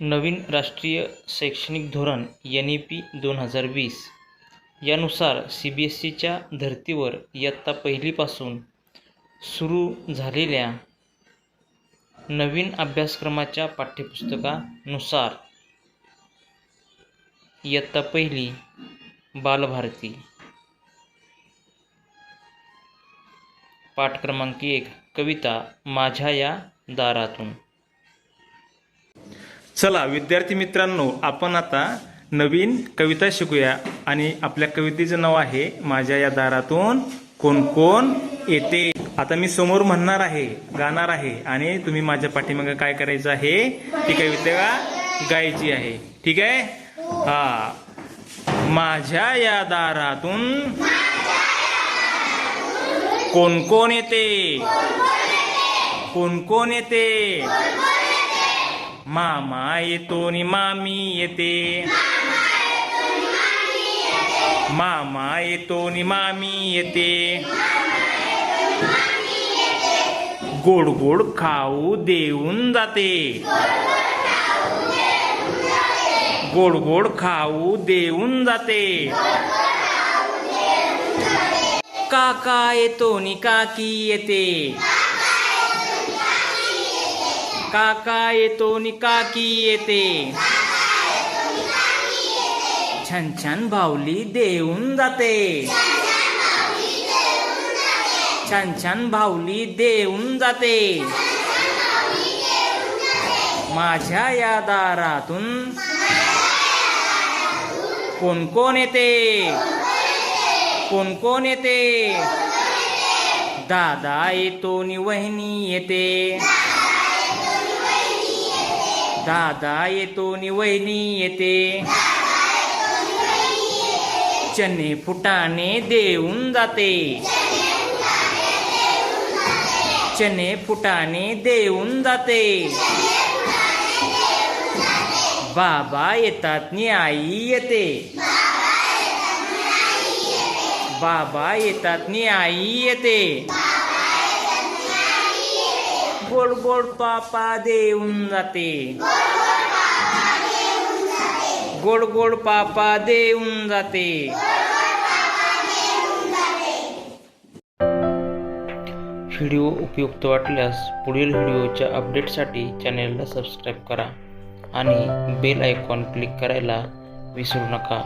नवीन राष्ट्रीय शैक्षणिक धोरण एन ई पी दोन हजार वीस. यानुसार सी बी एस सीच्या धर्तीवर इयत्ता पहिलीपासून सुरू झालेल्या नवीन अभ्यासक्रमाच्या पाठ्यपुस्तकानुसार इयत्ता पहिली बालभारती. पाठ क्रमांक एक कविता माझ्या या दारातून. चला विद्यार्थी मित्रांनो आपण आता नवीन कविता शिकूया. आणि आपल्या कवितेचं नाव आहे माझ्या या दारातून कोण कोण येते? आता मी समोर म्हणणार आहे गाणार आहे. आणि तुम्ही माझ्या पाठीमागे काय करायचं आहे? ती कविता गायची आहे. ठीक आहे? हा. माझ्या या दारातून कोण कोण येते? कोण कोण येते? मामा येतो नि मामी येते मामा येतो नि मामी येते गोड गोड खाऊ देऊन जाते। गोड गोड खाऊ देऊन जाते। काका येतो नि काकी येते। काका येतो नि काकी येते. छान छान भावली देऊन जाते. छान छान भावली देऊन जाते. माझ्या या दारातून कोण कोण येते? कोण कोण येते? दादा येतो नि वहिनी येते. दादा येतो नि वहिनी येते. चने फुटाने देऊन जाते. चने फुटाने देऊन जाते. बाबा येतात नि आई येते. बाबा येतात नि आई येते. गोड गोड पापा देऊन जाते. गोड गोड पापा देऊन जाते. व्हिडिओ उपयुक्त वाटल्यास पुढील व्हिडिओच्या अपडेटसाठी चॅनेलला सबस्क्राईब करा आणि बेल आयकॉन क्लिक करायला विसरू नका.